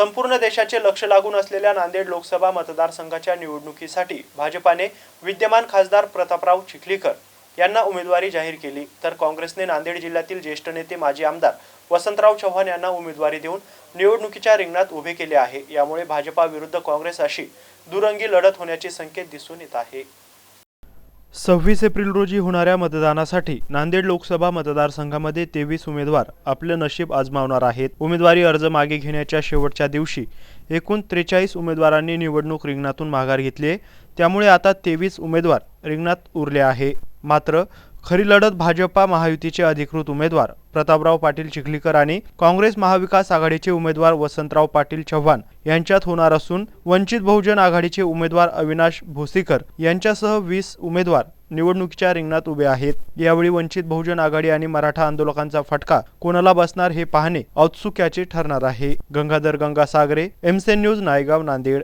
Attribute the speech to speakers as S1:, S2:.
S1: संपूर्ण देशाचे लक्ष लागून असलेल्या नांदेड लोकसभा मतदारसंघाच्या निवडणुकीसाठी भाजपाने विद्यमान खासदार प्रतापराव चिखलीकर यांना उमेदवारी जाहीर केली. तर काँग्रेसने नांदेड जिल्ह्यातील ज्येष्ठ नेते माजी आमदार वसंतराव चव्हाण यांना उमेदवारी देऊन निवडणुकीच्या रिंगणात उभे केले आहे. यामुळे भाजपा विरुद्ध काँग्रेस अशी दुरंगी लढत होण्याचे संकेत दिसून येत आहे. सव्वीस एप्रिल रोजी होणाऱ्या मतदानासाठी नांदेड लोकसभा मतदारसंघामध्ये तेवीस उमेदवार आपलं नशीब आजमावणार आहेत. उमेदवारी अर्ज मागे घेण्याच्या शेवटच्या दिवशी एकूण त्रेचाळीस उमेदवारांनी निवडणूक रिंगणातून माघार घेतली आहे. त्यामुळे आता तेवीस उमेदवार रिंगणात उरले आहे. मात्र खरी लढत भाजपा महायुतीचे अधिकृत उमेदवार प्रतापराव पाटील चिखलीकर आणि काँग्रेस महाविकास आघाडीचे उमेदवार वसंतराव पाटील चव्हाण यांच्यात होणार असून वंचित बहुजन आघाडीचे उमेदवार अविनाश भोसीकर यांच्यासह वीस उमेदवार निवडणुकीच्या रिंगणात उभे आहेत. यावेळी वंचित बहुजन आघाडी आणि मराठा आंदोलकांचा फटका कोणाला बसणार हे पाहणे औत्सुक्याचे ठरणार आहे. गंगाधर गंगासागरे एमसेन न्यूज नायगाव नांदेड.